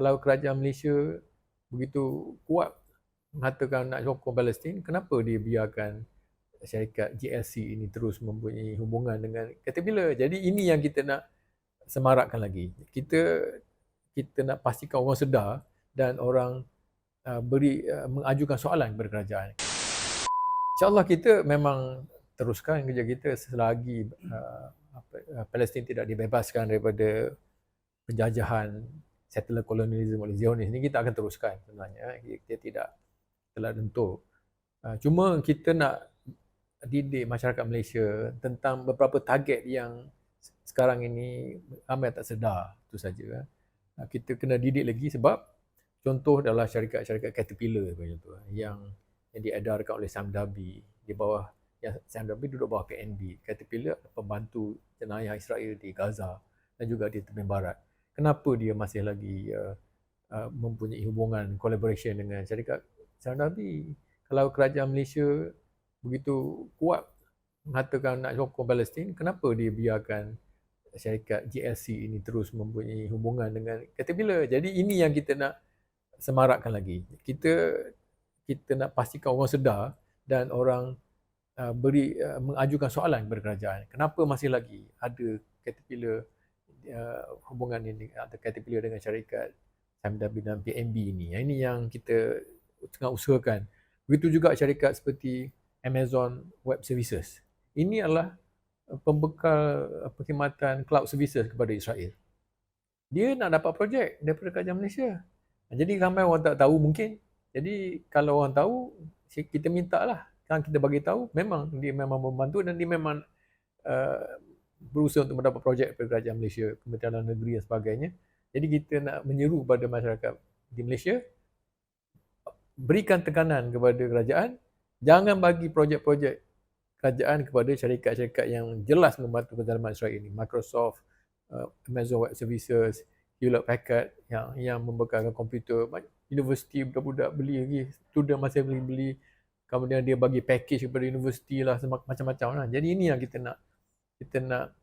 kalau kerajaan Malaysia begitu kuat mengatakan nak sokong Palestin, kenapa dia biarkan syarikat GLC ini terus mempunyai hubungan dengan Caterpillar? Jadi ini yang kita nak semarakkan lagi. Kita kita nak pastikan orang sedar dan orang uh, beri uh, mengajukan soalan kepada kerajaan. InsyaAllah kita memang teruskan kerja kita selagi uh, uh, Palestin tidak dibebaskan daripada penjajahan settler colonialism oleh Zionis ini kita akan teruskan sebenarnya. Kita tidak telah tentu uh, cuma kita nak didik masyarakat Malaysia tentang beberapa target yang sekarang ini ramai tak sedar itu saja. Uh, kita kena didik lagi sebab contoh adalah syarikat-syarikat Caterpillar contoh yang yang diedarkan oleh Sam Dabi di bawah yang Sam Dabi duduk bawah PNB Caterpillar pembantu jenayah Israel di Gaza dan juga di tepi barat kenapa dia masih lagi uh, uh, mempunyai hubungan collaboration dengan syarikat? Saudi kalau kerajaan Malaysia begitu kuat mengatakan nak sokong Palestin kenapa dia biarkan syarikat GLC ini terus mempunyai hubungan dengan Caterpillar? Jadi ini yang kita nak semarakkan lagi. Kita kita nak pastikan orang sedar dan orang uh, beri uh, mengajukan soalan kepada kerajaan. Kenapa masih lagi ada Caterpillar uh, hubungan ini atau Caterpillar dengan syarikat SMW dan PNB ini. Yang ini yang kita tengah usahakan. Begitu juga syarikat seperti Amazon Web Services. Ini adalah pembekal perkhidmatan cloud services kepada Israel. Dia nak dapat projek daripada kerajaan Malaysia. Jadi ramai orang tak tahu mungkin. Jadi kalau orang tahu, kita minta lah. Kan kita bagi tahu, memang dia memang membantu dan dia memang uh, berusaha untuk mendapat projek daripada kerajaan Malaysia, Kementerian Dalam Negeri dan sebagainya. Jadi kita nak menyeru kepada masyarakat di Malaysia berikan tekanan kepada kerajaan. Jangan bagi projek-projek kerajaan kepada syarikat-syarikat yang jelas membantu kedalaman Israel ini. Microsoft, uh, Amazon Web Services, Hewlett Packard yang yang membekalkan komputer. Universiti budak-budak beli lagi. Student masih beli beli kemudian dia bagi package kepada universiti lah macam-macam lah. jadi ini yang kita nak kita nak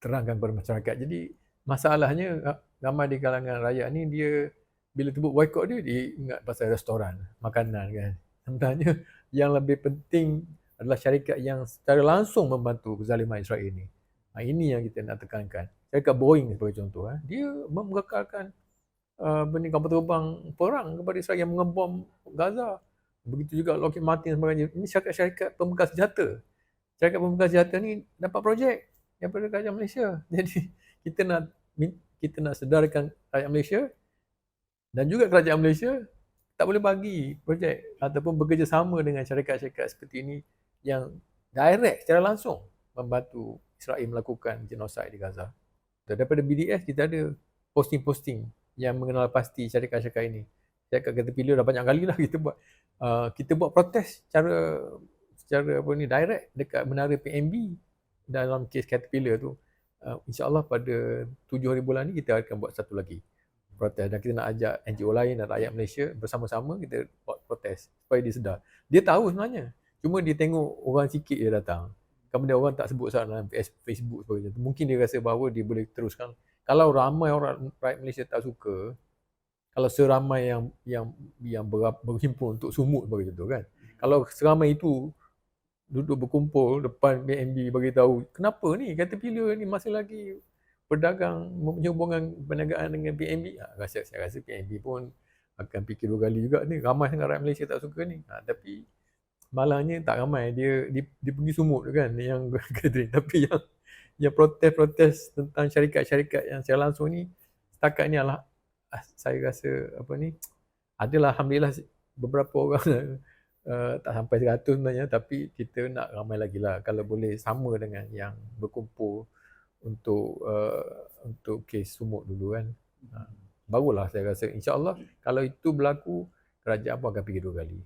terangkan kepada masyarakat. Jadi masalahnya ramai di kalangan rakyat ni dia bila sebut boycott dia dia ingat pasal restoran, makanan kan. Sebenarnya yang lebih penting adalah syarikat yang secara langsung membantu kezaliman Israel ini. Ha, ini yang kita nak tekankan. Syarikat Boeing sebagai contoh, ha, dia mengekalkan uh, benih kapal terbang perang kepada Israel yang mengebom Gaza. Begitu juga Lockheed Martin sebagainya. Ini syarikat-syarikat pembekal senjata syarikat pembekal senjata ni dapat projek daripada kerajaan Malaysia. Jadi kita nak kita nak sedarkan rakyat Malaysia dan juga kerajaan Malaysia tak boleh bagi projek ataupun bekerjasama dengan syarikat-syarikat seperti ini yang direct secara langsung membantu Israel melakukan genosid di Gaza. Daripada BDS kita ada posting-posting yang mengenal pasti syarikat-syarikat ini. Syarikat kata pilih dah banyak kali lah kita buat. Uh, kita buat protes cara secara apa ni direct dekat menara PNB dalam kes Caterpillar tu. Uh, insyaallah pada 7 hari bulan ni kita akan buat satu lagi protes. Dan kita nak ajak NGO lain dan rakyat Malaysia bersama-sama kita buat protes supaya dia sedar. Dia tahu sebenarnya. Cuma dia tengok orang sikit dia datang. Kemudian orang tak sebut sangat dalam Facebook sebagainya. Mungkin dia rasa bahawa dia boleh teruskan. Kalau ramai orang rakyat Malaysia tak suka kalau seramai yang yang yang berhimpun untuk sumut begitu kan. Kalau seramai itu duduk berkumpul depan BNB bagi tahu kenapa ni? Kata pilih ni masih lagi berdagang hubungan perniagaan dengan PNB ha, rasa saya rasa PNB pun akan fikir dua kali juga. Ni ramai sangat rakyat Malaysia tak suka ni. Ha, tapi malangnya tak ramai. Dia dia, dia pergi sumut kan yang gathering tapi yang yang protes-protes tentang syarikat-syarikat yang secara langsung ni setakat ni adalah ah, saya rasa apa ni adalah alhamdulillah beberapa orang uh, tak sampai 100 sebenarnya tapi kita nak ramai lagi lah. Kalau boleh sama dengan yang berkumpul untuk uh, untuk kes sumut dulu kan. Uh, barulah saya rasa. insyaAllah kalau itu berlaku kerajaan pun akan fikir dua kali